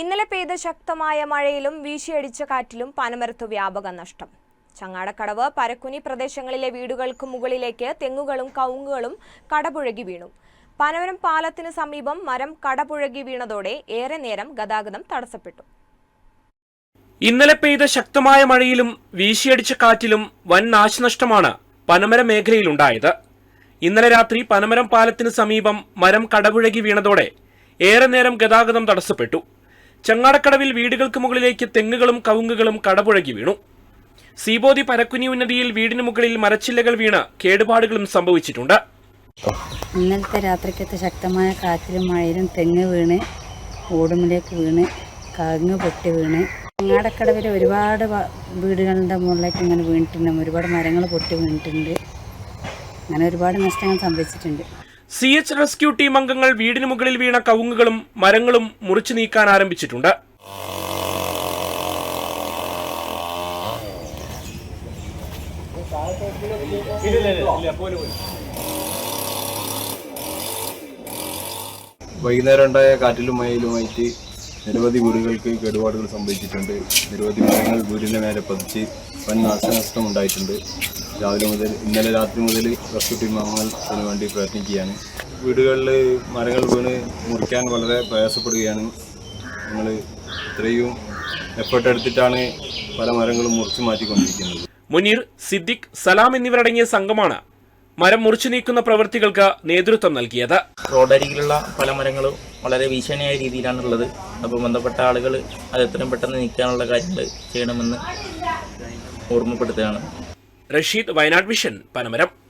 ഇന്നലെ പെയ്ത ശക്തമായ മഴയിലും വീശിയടിച്ച കാറ്റിലും പനമരത്ത് വ്യാപക നഷ്ടം. ചങ്ങാടക്കടവ് പരക്കുനി പ്രദേശങ്ങളിലെ വീടുകൾക്ക് മുകളിലേക്ക് തെങ്ങുകളും കവുങ്ങുകളും കടപുഴകി വീണു. പനമരം പാലത്തിന് സമീപം മരം കടപുഴകി വീണതോടെ ഏറെ നേരം ഗതാഗതം തടസ്സപ്പെട്ടു. ഇന്നലെ പെയ്ത ശക്തമായ മഴയിലും വീശിയടിച്ച കാറ്റിലും വൻ നാശനഷ്ടമാണ് പനമര മേഖലയിലുണ്ടായത്. ഇന്നലെ രാത്രി പനമരം പാലത്തിന് സമീപം മരം കടപുഴകി വീണതോടെ ഏറെ നേരം ഗതാഗതം തടസ്സപ്പെട്ടു. ചങ്ങാടക്കടവിൽ വീടുകൾക്ക് മുകളിലേക്ക് തെങ്ങുകളും കവുങ്ങുകളും കടപുഴകി വീണു. സീബോധി പരക്കുനി ഉന്നതിയിൽ വീടിന് മുകളിൽ മരച്ചില്ലകൾ വീണ് കേടുപാടുകളും സംഭവിച്ചിട്ടുണ്ട്. ഇന്നലത്തെ രാത്രിക്കത്തെ ശക്തമായ കാറ്റിലും മഴയിലും തെങ്ങ് വീണ് ഓടുമിലേക്ക് വീണ് കങ്ങ് പൊട്ടി വീണ്. ചങ്ങാടക്കടവിൽ ഒരുപാട് വീടുകളുടെ മുകളിലേക്ക് ഇങ്ങനെ വീണിട്ടുണ്ട്. ഒരുപാട് മരങ്ങൾ പൊട്ടി വീണിട്ടുണ്ട്. അങ്ങനെ ഒരുപാട് നഷ്ടങ്ങൾ സംഭവിച്ചിട്ടുണ്ട്. സി എച്ച് റെസ്ക്യൂ ടീം അംഗങ്ങൾ വീടിന് മുകളിൽ വീണ കവുങ്ങുകളും മരങ്ങളും മുറിച്ചു നീക്കാൻ ആരംഭിച്ചിട്ടുണ്ട്. വൈകുന്നേരം ഉണ്ടായ കാറ്റിലും മഴയിലുമായിട്ട് നിരവധി വീടുകൾക്ക് കേടുപാടുകൾ സംഭവിച്ചിട്ടുണ്ട്. നിരവധി മരങ്ങൾ വീടിന്റെ മേലെ പതിച്ച് വൻ നാശനഷ്ടം ഉണ്ടായിട്ടുണ്ട്. രാവിലെ മുതൽ ഇന്നലെ രാത്രി മുതൽ റെസ്ക്യൂ ടീം അംഗങ്ങൾ വേണ്ടി പ്രയത്നിക്കുകയാണ് വീടുകളിൽ മരങ്ങൾ വീണ് മുറിക്കാൻ വളരെ പ്രയാസപ്പെടുകയാണ്. ഞങ്ങൾ ഇത്രയും എഫേർട്ട് എടുത്തിട്ടാണ് പല മരങ്ങളും മുറിച്ചു മാറ്റിക്കൊണ്ടിരിക്കുന്നത്. മുനീർ സിദ്ദിഖ് സലാം എന്നിവരടങ്ങിയ സംഘമാണ് മരം മുറിച്ചു നീക്കുന്ന പ്രവൃത്തികൾക്ക് നേതൃത്വം നൽകിയത്. റോഡരികിലുള്ള പല മരങ്ങളും വളരെ ഭീഷണിയായ രീതിയിലാണുള്ളത്. അപ്പോൾ ബന്ധപ്പെട്ട ആളുകൾ അത് എത്രയും പെട്ടെന്ന് നീക്കാനുള്ള കാര്യങ്ങൾ ചെയ്യണമെന്ന് ഓർമ്മപ്പെടുത്തുകയാണ്. റഷീദ് വയനാട് മിഷൻ പനമരം.